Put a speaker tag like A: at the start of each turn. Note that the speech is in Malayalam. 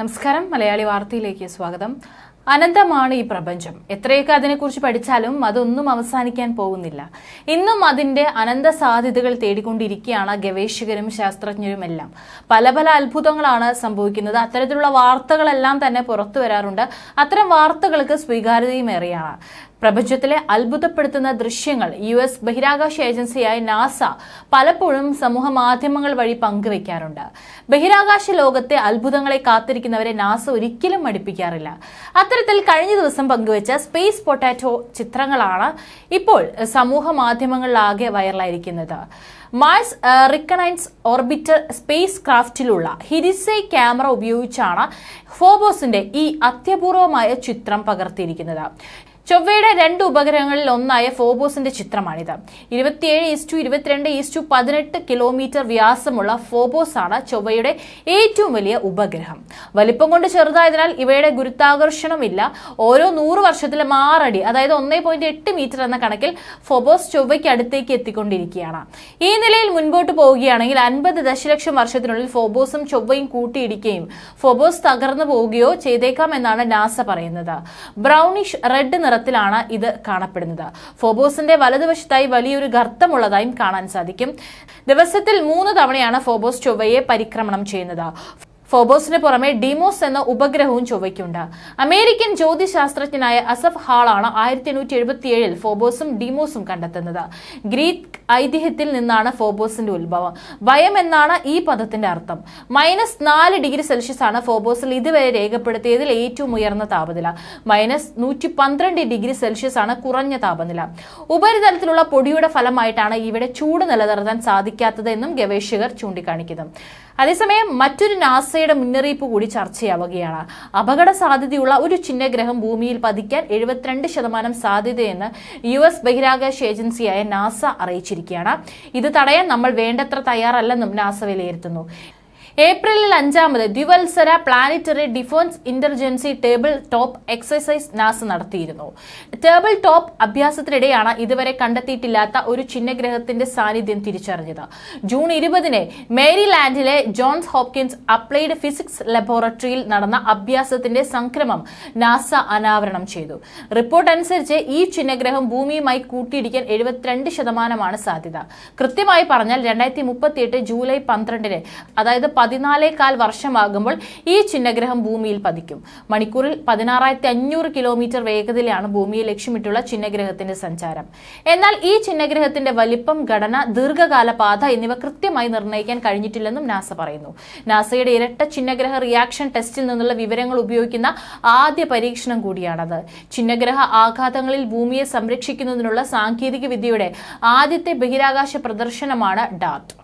A: നമസ്കാരം. മലയാളി വാർത്തയിലേക്ക് സ്വാഗതം. അനന്തമാണ് ഈ പ്രപഞ്ചം. എത്രയൊക്കെ അതിനെക്കുറിച്ച് പഠിച്ചാലും അതൊന്നും അവസാനിക്കാൻ പോകുന്നില്ല. ഇന്നും അതിന്റെ അനന്ത സാധ്യതകൾ തേടിക്കൊണ്ടിരിക്കുകയാണ് ഗവേഷകരും ശാസ്ത്രജ്ഞരുമെല്ലാം. പല പല അത്ഭുതങ്ങളാണ് സംഭവിക്കുന്നത്. അത്തരത്തിലുള്ള വാർത്തകളെല്ലാം തന്നെ പുറത്തു വരാറുണ്ട്. അത്തരം വാർത്തകൾക്ക് സ്വീകാര്യതയും ഏറെയാണ്. പ്രപഞ്ചത്തിലെ അത്ഭുതപ്പെടുത്തുന്ന ദൃശ്യങ്ങൾ യു എസ് ബഹിരാകാശ ഏജൻസിയായ നാസ പലപ്പോഴും സമൂഹ മാധ്യമങ്ങൾ വഴി പങ്കുവയ്ക്കാറുണ്ട്. ബഹിരാകാശ ലോകത്തെ അത്ഭുതങ്ങളെ കാത്തിരിക്കുന്നവരെ നാസ ഒരിക്കലും മടുപ്പിക്കാറില്ല. അത്തരത്തിൽ കഴിഞ്ഞ ദിവസം പങ്കുവച്ച സ്പേസ് പൊട്ടാറ്റോ ചിത്രങ്ങളാണ് ഇപ്പോൾ സമൂഹ മാധ്യമങ്ങളിലാകെ വൈറലായിരിക്കുന്നത്. മാർസ് റിക്കണൈൻസ് ഓർബിറ്റർ സ്പേസ് ക്രാഫ്റ്റിലുള്ള ഹിരിസെ ക്യാമറ ഉപയോഗിച്ചാണ് ഫോബോസിന്റെ ഈ അത്യപൂർവമായ ചിത്രം പകർത്തിയിരിക്കുന്നത്. ചൊവ്വയുടെ രണ്ട് ഉപഗ്രഹങ്ങളിൽ ഒന്നായ ഫോബോസിന്റെ ചിത്രമാണിത്. ഇരുപത്തിയേഴ് ഈസ്റ്റു ഇരുപത്തിരണ്ട് ഈസ്റ്റു പതിനെട്ട് കിലോമീറ്റർ വ്യാസമുള്ള ഫോബോസ് ആണ് ചൊവ്വയുടെ ഏറ്റവും വലിയ ഉപഗ്രഹം. വലിപ്പം കൊണ്ട് ചെറുതായതിനാൽ ഇവയുടെ ഗുരുത്വാകർഷണമില്ല. ഓരോ നൂറ് വർഷത്തിലും ആറടി അതായത് ഒന്നേ പോയിന്റ് എട്ട് മീറ്റർ എന്ന കണക്കിൽ ഫോബോസ് ചൊവ്വയ്ക്ക് അടുത്തേക്ക് എത്തിക്കൊണ്ടിരിക്കുകയാണ്. ഈ നിലയിൽ മുൻപോട്ട് പോവുകയാണെങ്കിൽ അൻപത് ദശലക്ഷം വർഷത്തിനുള്ളിൽ ഫോബോസും ചൊവ്വയും കൂട്ടിയിടിക്കുകയും ഫോബോസ് തകർന്നു പോവുകയോ ചെയ്തേക്കാം എന്നാണ് നാസ പറയുന്നത്. ബ്രൗണിഷ് റെഡ് നിറത്തിലാണ് ഇത് കാണപ്പെടുന്നത്. ഫോബോസിന്റെ വലതുവശത്തായി വലിയൊരു ഗർത്തമുള്ളതായും കാണാൻ സാധിക്കും. ദിവസത്തിൽ മൂന്ന് തവണയാണ് ഫോബോസ് ചൊവ്വയെ പരിക്രമണം ചെയ്യുന്നത്. ഫോബോസിന് പുറമെ ഡിമോസ് എന്ന ഉപഗ്രഹവും ചൊവ്വയ്ക്കുണ്ട്. അമേരിക്കൻ ജ്യോതിശാസ്ത്രജ്ഞനായ അസഫ് ഹാളാണ് ആയിരത്തി എണ്ണൂറ്റി എഴുപത്തിയേഴിൽ ഫോബോസും ഡിമോസും കണ്ടെത്തുന്നത്. ഗ്രീക്ക് ഐതിഹ്യത്തിൽ നിന്നാണ് ഫോബോസിന്റെ ഉത്ഭവം. ഭയം എന്നാണ് ഈ പദത്തിന്റെ അർത്ഥം. മൈനസ് നാല് ഡിഗ്രി സെൽഷ്യസ് ആണ് ഫോബോസിൽ ഇതുവരെ രേഖപ്പെടുത്തിയതിൽ ഏറ്റവും ഉയർന്ന താപനില. മൈനസ് നൂറ്റി പന്ത്രണ്ട് ഡിഗ്രി സെൽഷ്യസ് ആണ് കുറഞ്ഞ താപനില. ഉപരിതലത്തിലുള്ള പൊടിയുടെ ഫലമായിട്ടാണ് ഇവിടെ ചൂട് നിലനിർത്താൻ സാധിക്കാത്തതെന്നും ഗവേഷകർ ചൂണ്ടിക്കാണിക്കുന്നു. അതേസമയം മറ്റൊരു നാസയുടെ മുന്നറിയിപ്പ് കൂടി ചർച്ചയാവുകയാണ്. അപകട സാധ്യതയുള്ള ഒരു ചിഹ്നഗ്രഹം ഭൂമിയിൽ പതിക്കാൻ എഴുപത്തിരണ്ട് ശതമാനം സാധ്യതയെന്ന് യു എസ് ബഹിരാകാശ ഏജൻസിയായ നാസ അറിയിച്ചിരിക്കുകയാണ്. ഇത് തടയാൻ നമ്മൾ വേണ്ടത്ര തയ്യാറല്ലെന്നും നാസ വിലയിരുത്തുന്നു. ഏപ്രിലിൽ അഞ്ചാമത് ദ്വിവത്സര planetary defence interagency table top exercise NASA നടത്തിയിരുന്നു. ടേബിൾ ടോപ്പ് അഭ്യാസത്തിനിടെയാണ് ഇതുവരെ കണ്ടെത്തിയിട്ടില്ലാത്ത ഒരു ചിഹ്നഗ്രഹത്തിന്റെ സാന്നിധ്യം തിരിച്ചറിഞ്ഞത്. ജൂൺ ഇരുപതിന് മേരിലാൻഡിലെ ജോൺസ് ഹോപ്കിൻസ് അപ്ലൈഡ് ഫിസിക്സ് ലബോറട്ടറിയിൽ നടന്ന അഭ്യാസത്തിന്റെ സംക്രമം നാസ അനാവരണം ചെയ്തു. റിപ്പോർട്ട് അനുസരിച്ച് ഈ ചിഹ്നഗ്രഹം ഭൂമിയുമായി കൂട്ടിയിടിക്കാൻ എഴുപത്തിരണ്ട് ശതമാനമാണ് സാധ്യത. കൃത്യമായി പറഞ്ഞാൽ രണ്ടായിരത്തി മുപ്പത്തിയെട്ട് ജൂലൈ പന്ത്രണ്ടിന് അതായത് പതിനാലേകാൽ വർഷമാകുമ്പോൾ ഈ ചിഹ്നഗ്രഹം ഭൂമിയിൽ പതിക്കും. മണിക്കൂറിൽ പതിനാറായിരത്തി അഞ്ഞൂറ് കിലോമീറ്റർ വേഗതയിലാണ് ഭൂമിയെ ലക്ഷ്യമിട്ടുള്ള ചിഹ്നഗ്രഹത്തിന്റെ സഞ്ചാരം. എന്നാൽ ഈ ചിഹ്നഗ്രഹത്തിന്റെ വലിപ്പം ഘടന ദീർഘകാല പാത എന്നിവ കൃത്യമായി നിർണയിക്കാൻ കഴിഞ്ഞിട്ടില്ലെന്നും നാസ പറയുന്നു. നാസയുടെ ഇരട്ട ചിഹ്നഗ്രഹ റിയാക്ഷൻ ടെസ്റ്റിൽ നിന്നുള്ള വിവരങ്ങൾ ഉപയോഗിക്കുന്ന ആദ്യ പരീക്ഷണം കൂടിയാണത്. ചിഹ്നഗ്രഹ ആഘാതങ്ങളിൽ ഭൂമിയെ സംരക്ഷിക്കുന്നതിനുള്ള സാങ്കേതിക വിദ്യയുടെ ആദ്യത്തെ ബഹിരാകാശ പ്രദർശനമാണ് ഡാർട്ട്.